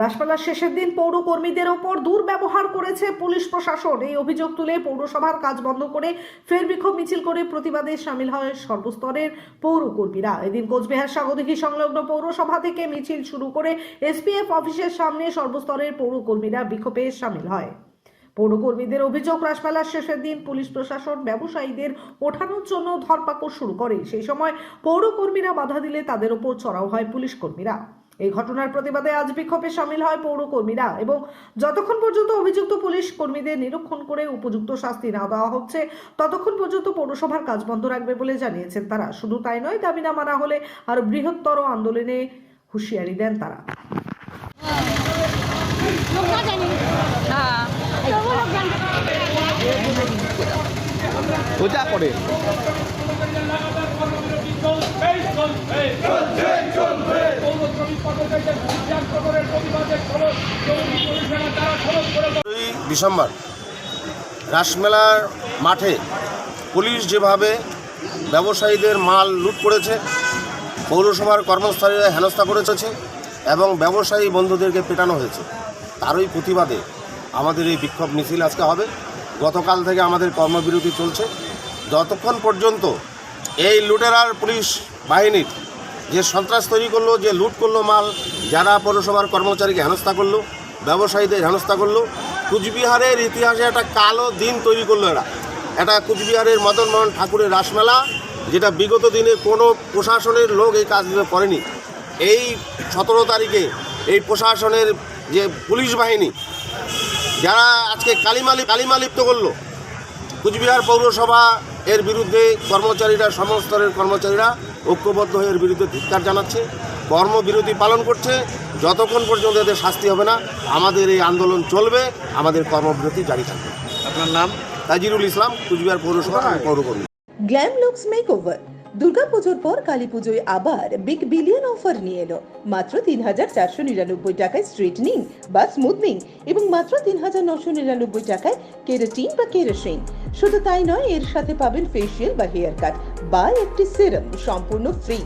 রাসমেলার শেষের দিন পৌর কর্মীদের ওপর দুর্ব্যবহার করেছে পুলিশ প্রশাসন। এই অভিযোগ তুলে পৌরসভার কাজ বন্ধ করে ফের বিক্ষোভ মিছিল করে প্রতিবাদে সামিল হয় সর্বস্তরের পৌর কর্মীরা এদিন কোচবিহার স্বাগতিকী সংলগ্ন পৌরসভা থেকে মিছিল শুরু করে এসপিএফ অফিসের সামনে সর্বস্তরের পৌর কর্মীরা বিক্ষোভে সামিল হয়। পৌরকর্মীদের অভিযোগ, রাসমেলার শেষের দিন পুলিশ প্রশাসন ব্যবসায়ীদের ওঠানোর জন্য ধরপাকড় শুরু করে। সেই সময় পৌরকর্মীরা বাধা দিলে তাদের ওপর চড়াও হয় পুলিশ কর্মীরা। এই ঘটনার প্রতিবাদে আজ বিক্ষোভে সামিল হয় পৌরকর্মীরা এবং যতক্ষণ পর্যন্ত অভিযুক্ত পুলিশ কর্মীদের নিরীক্ষণ করে উপযুক্ত শাস্তি না দেওয়া হচ্ছে, ততক্ষণ পর্যন্ত পৌরসভার কাজ বন্ধ রাখবে বলে জানিয়েছেন তারা। শুধু তাই নয়, দাবি না মানা হলে আর বৃহত্তর আন্দোলনে হুঁশিয়ারি দেন তারা। ওটা করে। ডিসেম্বর। রাসমেলার মাঠে পুলিশ যেভাবে ব্যবসায়ীদের মাল লুট করেছে, পৌরসভার কর্মস্থলীরা হেনস্থা করেছে এবং ব্যবসায়ী বন্ধুদেরকে পেটানো হয়েছে। তারই প্রতিবাদে আমাদের এই বিক্ষোভ মিছিল আজকে হবে। গতকাল থেকে আমাদের কর্মবিরতি চলছে। যতক্ষণ পর্যন্ত এই লুটেরার পুলিশ বাহিনীর যে সন্ত্রাস তৈরি করল, যে লুট করল মাল, যারা পৌরসভার কর্মচারীকে হেনস্থা করল, ব্যবসায়ীদের হেনস্থা করল কুচবিহারের ইতিহাসে একটা কালো দিন তৈরি করল এরা। এটা কুচবিহারের মদন মোহন ঠাকুরের রাসমেলা, যেটা বিগত দিনে কোনো প্রশাসনের লোক এই কাজগুলো করেনি। এই সতেরো তারিখে এই প্রশাসনের যে পুলিশ বাহিনী, যারা আজকে কালিমালি, কালিমালিপ্ত করল, কুচবিহার পৌরসভা এর বিরুদ্ধে কর্মচারীরা সমস্তরের কর্মচারীরা ঐক্যবদ্ধ হয়ে এর বিরুদ্ধে ধিক্কার জানাচ্ছে। কর্মবিরতি পালন করছে যতক্ষণ পর্যন্ত এদের শাস্তি হবে না আমাদের এই আন্দোলন চলবে আমাদের কর্মবিরতি জারি থাকবে। আপনার নাম? তাজিরুল ইসলাম কুচবিহার পৌরসভা পৌরকর্মী। Glam looks makeover. দুর্গাপুজোর পর কালী পুজোয় আবার বিগ বিলিয়ন অফার নিয়ে এলো। মাত্র তিন হাজার চারশো নিরানব্বই টাকায় স্ট্রেটনিং বা স্মুথনিং এবং মাত্র তিন হাজার নশো নিরানব্বই টাকায় কেরাটিন বা কেরাসিন। শুধু তাই নয় এর সাথে পাবেন ফেসিয়াল বা হেয়ার কাট বা একটি সিরাম সম্পূর্ণ ফ্রি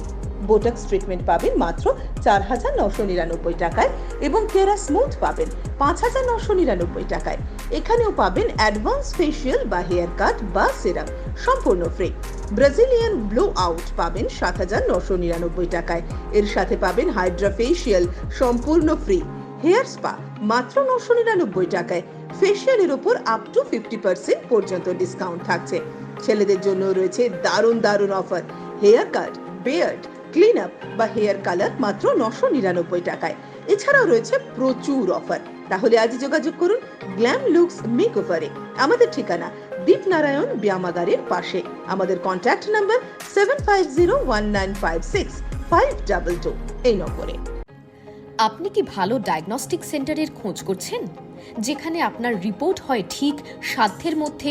বোটক্স ট্রিটমেন্ট পাবেন মাত্র চার হাজার নশো নিরানব্বই টাকায় এবং কেরা স্মুথ পাবেন পাঁচ হাজার নশো নিরানব্বই টাকায়। এখানেও পাবেন অ্যাডভান্স ফেসিয়াল বা হেয়ার কাট বা সিরাম সম্পূর্ণ ফ্রি ব্রাজিলিয়ান ব্লো আউট পাবেন সাত হাজার নশো নিরানব্বই টাকায়। এর সাথে পাবেন হাইড্রা ফেসিয়াল সম্পূর্ণ ফ্রি হেয়ার স্পা মাত্র নশো নিরানব্বই টাকায়। ফেসিয়ালের ওপর আপ টু ফিফটি পার্সেন্ট পর্যন্ত ডিসকাউন্ট থাকছে। ছেলেদের জন্য রয়েছে দারুণ দারুণ offer hair cut beard clean up বা হেয়ার কালার মাত্র নশো নিরানব্বই টাকায়। এছাড়াও রয়েছে প্রচুর অফার তাহলে আজই যোগাযোগ করুন গ্ল্যাম লুকস মেক ওভারে আমাদের ঠিকানা দীপনারায়ণ ব্যায়ামাগারের পাশে। আমাদের contact number seven five zero one nine five six five double two এই নম্বরে। আপনি কি ভালো ডায়াগনস্টিক সেন্টারের খোঁজ করছেন? যেখানে আপনার রিপোর্ট হয় ঠিক সাধ্যের মধ্যে